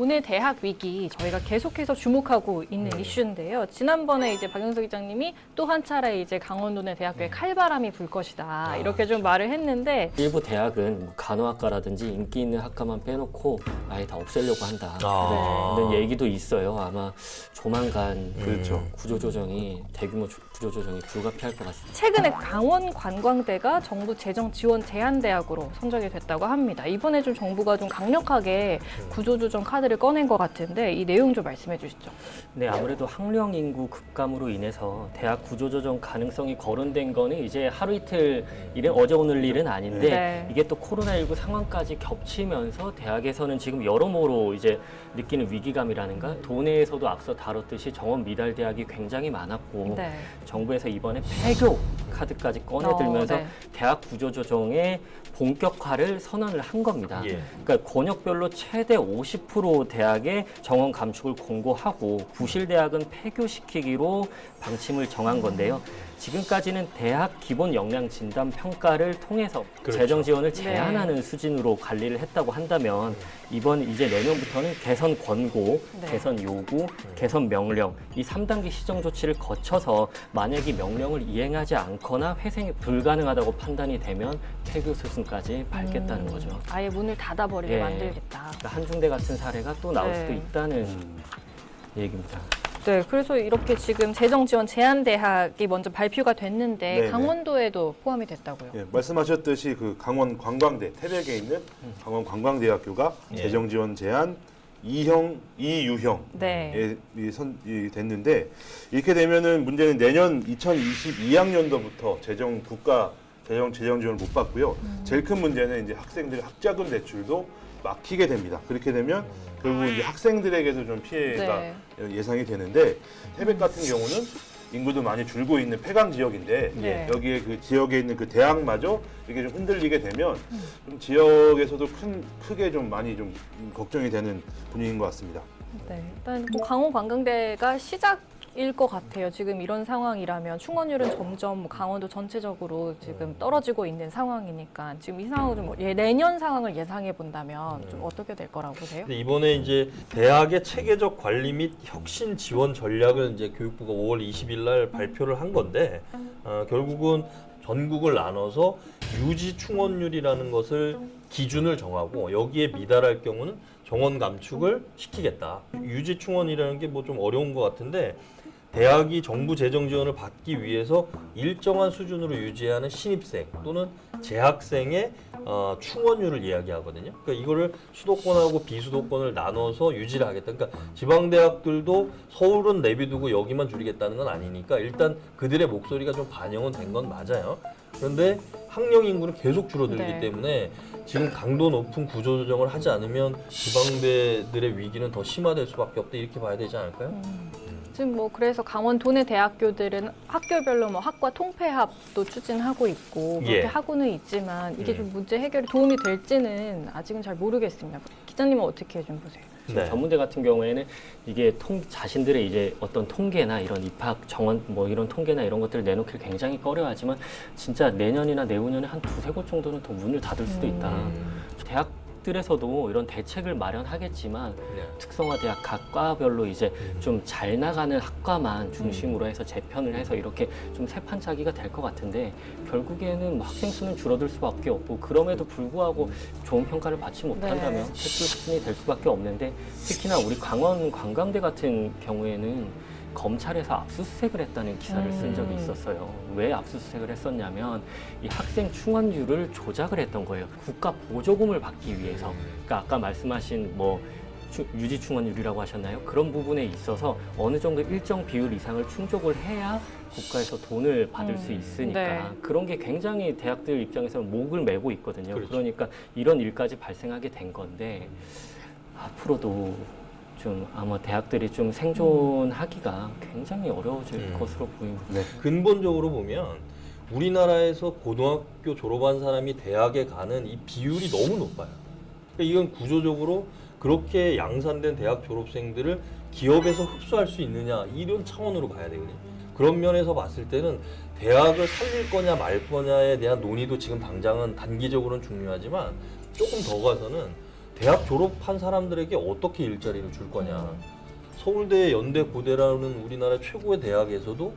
도내 대학 위기 저희가 계속해서 주목하고 있는 네. 이슈인데요. 지난번에 이제 박영석 기자님이 또 한 차례 이제 강원도내 대학교에 음. 칼바람이 불 것이다 아, 이렇게 좀 그렇죠. 말을 했는데 일부 대학은 뭐 간호학과라든지 인기 있는 학과만 빼놓고 아예 다 없애려고 한다. 아. 이런 얘기도 있어요. 아마 조만간 그렇죠. 음, 구조조정이 대규모 조- 구조조정이 불가피할 것 같습니다. 최근에 강원 관광대가 정부 재정 지원 제한 대학으로 선정이 됐다고 합니다. 이번에 좀 정부가 좀 강력하게 구조조정 카드를 꺼낸 것 같은데 이 내용 좀 말씀해 주시죠. 네, 아무래도 학령 인구 급감으로 인해서 대학 구조조정 가능성이 거론된 거는 이제 하루 이틀 일은 어제 오늘 일은 아닌데 네. 이게 또 코로나19 상황까지 겹치면서 대학에서는 지금 여러모로 이제 느끼는 위기감이라는가 도내에서도 앞서 다뤘듯이 정원 미달 대학이 굉장히 많았고 네. 정부에서 이번에 폐교 카드까지 꺼내들면서 어, 네. 대학 구조조정의 본격화를 선언을 한 겁니다. 예. 그러니까 권역별로 최대 50% 대학의 정원 감축을 공고하고 부실 대학은 폐교시키기로 방침을 정한 건데요. 지금까지는 대학 기본 역량 진단 평가를 통해서 그렇죠. 재정 지원을 네. 제한하는 수준으로 관리를 했다고 한다면 이번 이제 내년부터는 개선 권고, 네. 개선 요구, 개선 명령 이 3단계 시정 조치를 거쳐서 만약 이 명령을 이행하지 않거나 회생이 불가능하다고 판단이 되면 폐교 수순까지 밟겠다는 음, 거죠. 아예 문을 닫아버리게 예. 만들겠다. 그러니까 한중대 같은 사례 가 또 나올 네. 수도 있다는 얘기입니다. 네, 그래서 이렇게 지금 재정 지원 제한 대학이 먼저 발표가 됐는데 네네. 강원도에도 포함이 됐다고요. 예, 말씀하셨듯이 그 강원 관광대 태백에 있는 강원 관광대학교가 예. 재정 지원 제한 2형, 2유형 네. 예, 이 선, 이 됐는데 이렇게 되면은 문제는 내년 2022학년도부터 재정 국가 재정 재정 지원을 못 받고요. 음. 제일 큰 문제는 이제 학생들의 학자금 대출도 막히게 됩니다. 그렇게 되면 결국 이제 학생들에게도 좀 피해가 네. 예상이 되는데 태백 같은 경우는 인구도 많이 줄고 있는 폐강 지역인데 네. 여기에 그 지역에 있는 그 대학마저 이게 좀 흔들리게 되면 좀 지역에서도 큰 크게 좀 많이 좀 걱정이 되는 분위기인 것 같습니다. 네, 일단 뭐 강원 관광대가 시작 일 것 같아요. 지금 이런 상황이라면 충원율은 점점 뭐 강원도 전체적으로 지금 떨어지고 있는 상황이니까 지금 이 상황을 좀 예, 내년 상황을 예상해 본다면 좀 어떻게 될 거라고 보세요? 근데 이번에 이제 대학의 체계적 관리 및 혁신 지원 전략을 이제 교육부가 5월 20일 날 발표를 한 건데 어, 결국은 전국을 나눠서 유지 충원율이라는 것을 기준을 정하고 여기에 미달할 경우는 정원 감축을 시키겠다. 유지 충원이라는 게 뭐 좀 어려운 것 같은데 대학이 정부 재정 지원을 받기 위해서 일정한 수준으로 유지하는 신입생 또는 재학생의 어, 충원율을 이야기하거든요. 그러니까 이거를 수도권하고 비수도권을 나눠서 유지를 하겠다. 그러니까 지방 대학들도 서울은 내비두고 여기만 줄이겠다는 건 아니니까 일단 그들의 목소리가 좀 반영은 된 건 맞아요. 그런데 학령 인구는 계속 줄어들기 네. 때문에 지금 강도 높은 구조 조정을 하지 않으면 지방대들의 위기는 더 심화될 수밖에 없다 이렇게 봐야 되지 않을까요? 지금 뭐 그래서 강원 도내 대학교들은 학교별로 뭐 학과 통폐합도 추진하고 있고 그렇게 예. 하고는 있지만 이게 음. 좀 문제 해결에 도움이 될지는 아직은 잘 모르겠습니다. 기자님은 어떻게 좀 보세요? 지금 네. 전문대 같은 경우에는 이게 통, 자신들의 이제 어떤 통계나 이런 입학 정원 뭐 이런 통계나 이런 것들을 내놓기를 굉장히 꺼려하지만 진짜 내년이나 내후년에 한 두세 곳 정도는 더 문을 닫을 수도 있다. 음. 대학 들에서도 이런 대책을 마련하겠지만 네. 특성화 대학 각 과별로 이제 음. 좀잘 나가는 학과만 중심으로 해서 재편을 해서 이렇게 좀 세판 짜기가 될 것 같은데 결국에는 뭐 학생 수는 줄어들 수밖에 없고 그럼에도 불구하고 좋은 평가를 받지 못한다면 네. 수준이 될 수밖에 없는데 특히나 우리 강원 관광대 같은 경우에는 검찰에서 압수수색을 했다는 기사를 쓴 적이 음. 있었어요. 왜 압수수색을 했었냐면 이 학생 충원율을 조작을 했던 거예요. 국가 보조금을 받기 위해서. 그러니까 아까 말씀하신 뭐 추- 유지 충원율이라고 하셨나요? 그런 부분에 있어서 어느 정도 일정 비율 이상을 충족을 해야 국가에서 돈을 받을 음, 수 있으니까 네. 그런 게 굉장히 대학들 입장에서 는 목을 메고 있거든요. 그렇죠. 그러니까 이런 일까지 발생하게 된 건데 앞으로도 좀 아마 대학들이 좀 생존하기가 굉장히 어려워질 음. 것으로 보입니다. 네. 근본적으로 보면 우리나라에서 고등학교 졸업한 사람이 대학에 가는 이 비율이 너무 높아요. 그러니까 이건 구조적으로 그렇게 양산된 대학 졸업생들을 기업에서 흡수할 수 있느냐 이런 차원으로 봐야 되거든요. 그런 면에서 봤을 때는 대학을 살릴 거냐 말 거냐에 대한 논의도 지금 당장은 단기적으로는 중요하지만 조금 더 가서는 대학 졸업한 사람들에게 어떻게 일자리를 줄 거냐. 음. 서울대, 연대, 고대라는 우리나라 최고의 대학에서도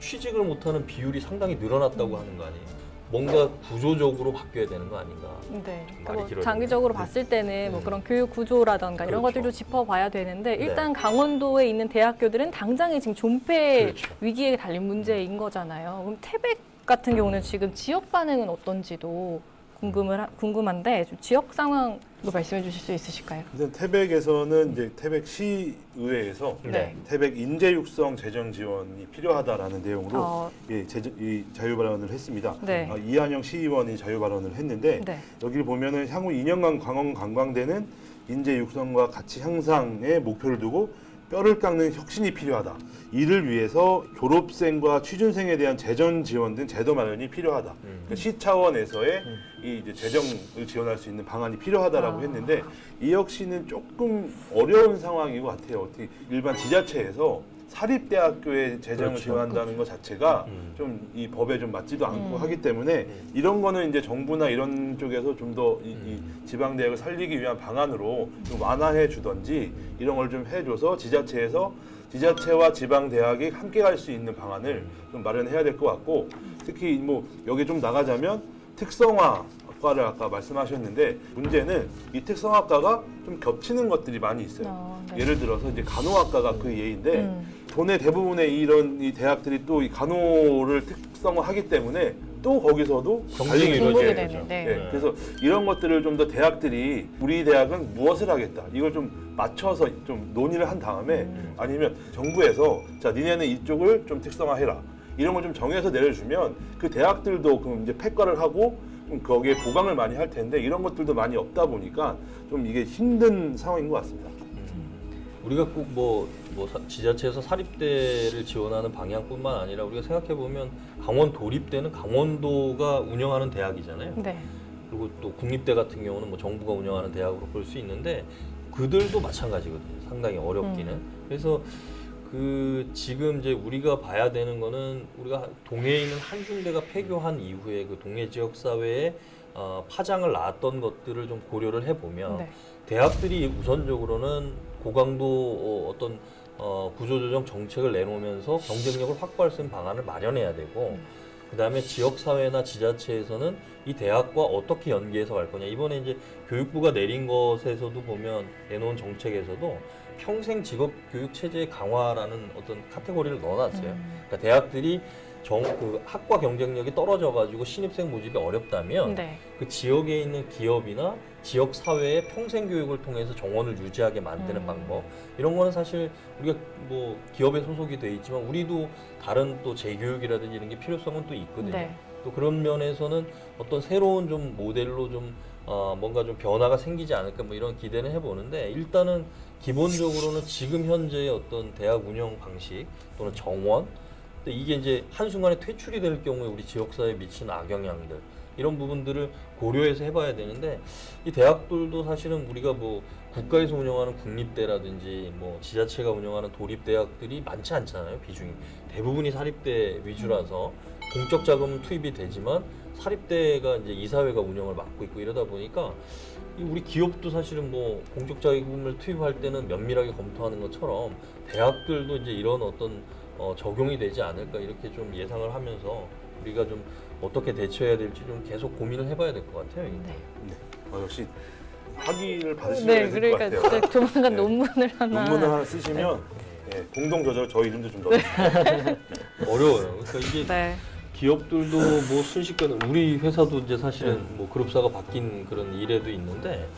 취직을 못하는 비율이 상당히 늘어났다고 하는 거 아니에요? 뭔가 구조적으로 바뀌어야 되는 거 아닌가? 네. 좀 그러니까 말이 뭐 길어지네. 장기적으로 봤을 때는 뭐 네. 그런 교육 구조라던가 이런 그렇죠. 것들도 짚어봐야 되는데 네. 일단 강원도에 있는 대학교들은 당장에 지금 존폐 그렇죠. 위기에 달린 문제인 거잖아요. 그럼 태백 같은 경우는 지금 지역 반응은 어떤지도 궁금을 하- 궁금한데 좀 지역 상황 도 말씀해 주실 수 있으실까요? 일단 태백에서는 이제 태백 시의회에서 네. 태백 인재 육성 재정 지원이 필요하다라는 내용으로 어, 예, 제, 이 자유 발언을 했습니다. 네. 아, 이한영 시의원이 자유 발언을 했는데 네. 여기를 보면은 향후 2년간 강원 관광대는 인재 육성과 가치 향상에 목표를 두고 뼈를 깎는 혁신이 필요하다. 이를 위해서 졸업생과 취준생에 대한 재정 지원 등 제도 마련이 필요하다. 음. 그러니까 시 차원에서의 이 이제 재정을 지원할 수 있는 방안이 필요하다라고 아. 했는데 이 역시는 조금 어려운 상황인 것 같아요. 어떻게 일반 지자체에서 사립대학교에 재정을 그렇죠. 지원한다는 것 자체가 음. 좀 이 법에 좀 맞지도 않고 음. 하기 때문에 이런 거는 이제 정부나 이런 쪽에서 좀 더이 음. 지방 대학을 살리기 위한 방안으로 좀 완화해 주던지 이런 걸 좀 해줘서 지자체에서 지자체와 지방 대학이 함께 갈 수 있는 방안을 좀 마련해야 될 것 같고 특히 뭐 여기 좀 나가자면 특성화 과를 아까 말씀하셨는데 문제는 이 특성화과가 좀 겹치는 것들이 많이 있어요. 어, 네. 예를 들어서 이제 간호학과가 그 예인데 음. 돈의 대부분의 이런 이 대학들이 또 이 간호를 특성화하기 때문에 또 거기서도 경쟁이 갈등이 되죠. 되는. 네. 예, 그래서 이런 것들을 좀 더 대학들이 우리 대학은 무엇을 하겠다 이걸 좀 맞춰서 좀 논의를 한 다음에 음. 아니면 정부에서 자 니네는 이쪽을 좀 특성화해라 이런 걸 좀 정해서 내려주면 그 대학들도 그럼 이제 폐과를 하고 좀 거기에 보강을 많이 할 텐데 이런 것들도 많이 없다 보니까 좀 이게 힘든 상황인 것 같습니다. 우리가 꼭뭐 뭐 지자체에서 사립대를 지원하는 방향뿐만 아니라 우리가 생각해 보면 강원 도립대는 강원도가 운영하는 대학이잖아요. 네. 그리고 또 국립대 같은 경우는 뭐 정부가 운영하는 대학으로 볼 수 있는데 그들도 마찬가지거든요. 상당히 어렵기는. 그래서 그 지금 이제 우리가 봐야 되는 거는 우리가 동해에 있는 한 중대가 폐교한 이후에 그 동해 지역 사회에 어, 파장을 낳았던 것들을 좀 고려를 해보면 네. 대학들이 우선적으로는 고강도 어, 어떤 어, 구조조정 정책을 내놓으면서 경쟁력을 확보할 수 있는 방안을 마련해야 되고 그다음에 지역 사회나 지자체에서는 이 대학과 어떻게 연계해서 갈 거냐 이번에 이제 교육부가 내린 것에서도 보면 내놓은 정책에서도 평생 직업 교육 체제 강화라는 어떤 카테고리를 넣어놨어요. 음. 그러니까 대학들이 정, 그 학과 경쟁력이 떨어져가지고 신입생 모집이 어렵다면 네. 그 지역에 있는 기업이나 지역 사회의 평생 교육을 통해서 정원을 유지하게 만드는 음. 방법 이런 거는 사실 우리가 뭐 기업에 소속이 돼 있지만 우리도 다른 또 재교육이라든지 이런 게 필요성은 또 있거든요. 네. 또 그런 면에서는 어떤 새로운 좀 모델로 좀 어, 뭔가 좀 변화가 생기지 않을까 뭐 이런 기대는 해보는데 일단은 기본적으로는 지금 현재의 어떤 대학 운영 방식 또는 정원 근데 이게 이제 한순간에 퇴출이 될 경우에 우리 지역사회에 미치는 악영향들 이런 부분들을 고려해서 해봐야 되는데 이 대학들도 사실은 우리가 뭐 국가에서 운영하는 국립대라든지 뭐 지자체가 운영하는 도립대학들이 많지 않잖아요 비중이. 대부분이 사립대 위주라서 공적 자금 투입이 되지만 사립대가 이제 이사회가 운영을 맡고 있고 이러다 보니까 이 우리 기업도 사실은 뭐 공적 자금을 투입할 때는 면밀하게 검토하는 것처럼 대학들도 이제 이런 어떤 어, 적용이 되지 않을까 이렇게 좀 예상을 하면서 우리가 좀 어떻게 대처해야 될지 좀 계속 고민을 해봐야 될 것 같아요. 이게. 네. 네. 어, 역시 학위를 받으셔야 네, 될것 그러니까 같아요. 진짜 조만간 네. 논문을 하나. 논문을 하나 쓰시면 예, 공동 저자로 저 이름도 좀 넣어주세요. 어려워요. 그러니까 이게 네. 기업들도 뭐 순식간에 우리 회사도 이제 사실은 뭐 그룹사가 바뀐 그런 이래도 있는데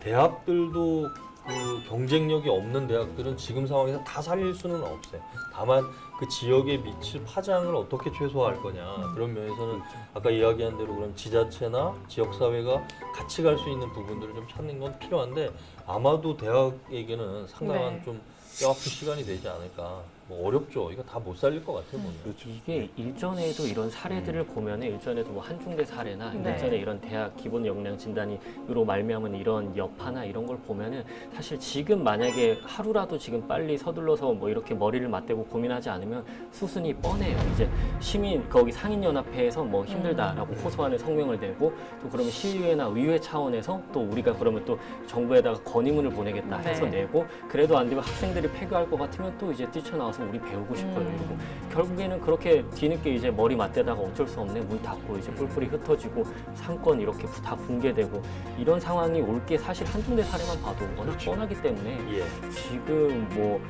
대학들도 그 경쟁력이 없는 대학들은 지금 상황에서 다 살릴 수는 없어요. 다만 그 지역에 미칠 파장을 어떻게 최소화할 거냐 그런 면에서는 아까 이야기한 대로 그럼 지자체나 지역 사회가 같이 갈 수 있는 부분들을 좀 찾는 건 필요한데 아마도 대학에게는 상당한 네. 좀 뼈아픈 시간이 되지 않을까 뭐 어렵죠. 이거 다 못 살릴 것 같아요. 보면. 그렇죠. 이게 일전에도 이런 사례들을 보면은 일전에도 뭐 한중대 사례나 네. 일전에 이런 대학 기본 역량 진단이로 말미암은 이런 여파나 이런 걸 보면은 사실 지금 만약에 하루라도 지금 빨리 서둘러서 뭐 이렇게 머리를 맞대고 고민하지 않으면 수순이 뻔해요. 이제 시민 거기 상인연합회에서 뭐 힘들다라고 호소하는 성명을 내고 또 그러면 시의회나 의회 차원에서 또 우리가 그러면 또 정부에다가 건의문을 보내겠다 해서 네. 내고 그래도 안 되면 학생들이 폐교할 것 같으면 또 이제 뛰쳐나와 서 우리 배우고 싶어요 음. 이러고 결국에는 그렇게 뒤늦게 이제 머리 맞대다가 어쩔 수 없네 문 닫고 이제 뿔뿔이 흩어지고 상권 이렇게 다 붕괴되고 이런 상황이 올 게 사실 한중대 사례만 봐도 워낙 그렇죠. 뻔하기 때문에 예. 지금 뭐,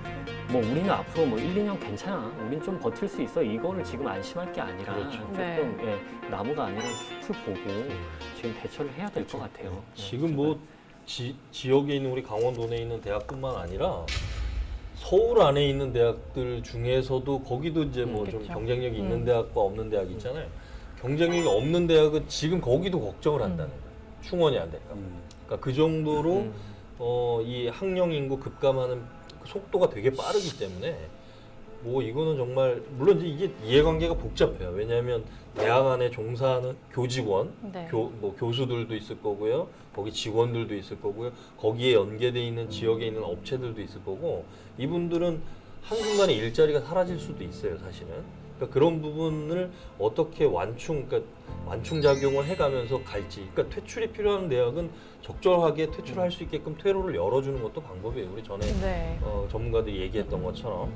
뭐 우리는 앞으로 뭐 1, 2년 괜찮아. 우린 좀 버틸 수 있어. 이거를 지금 안심할 게 아니라 그렇죠. 조금 네. 예, 나무가 아니라 숲을 보고 지금 대처를 해야 될것 같아요. 네, 지금 뭐 지, 지역에 있는 우리 강원도 내 있는 대학뿐만 아니라 서울 안에 있는 대학들 중에서도 거기도 이제 뭐 좀 그쵸. 경쟁력이 있는 음. 대학과 없는 대학 있잖아요. 경쟁력이 없는 대학은 지금 거기도 걱정을 한다는 거예요. 충원이 안 될까. 음. 그러니까 그 정도로 음. 어, 이 학령 인구 급감하는 그 속도가 되게 빠르기 때문에 뭐 이거는 정말 물론 이게 이해관계가 복잡해요. 왜냐하면 대학 안에 종사하는 교직원, 네. 교, 뭐 교수들도 있을 거고요. 거기 직원들도 있을 거고요. 거기에 연계돼 있는 지역에 있는 업체들도 있을 거고 이분들은 한순간에 일자리가 사라질 수도 있어요, 사실은. 그러니까 그런 부분을 어떻게 완충, 그러니까 완충 작용을 해가면서 갈지. 그러니까 퇴출이 필요한 대학은 적절하게 퇴출할 수 있게끔 퇴로를 열어주는 것도 방법이에요. 우리 전에 네. 어, 전문가들이 얘기했던 것처럼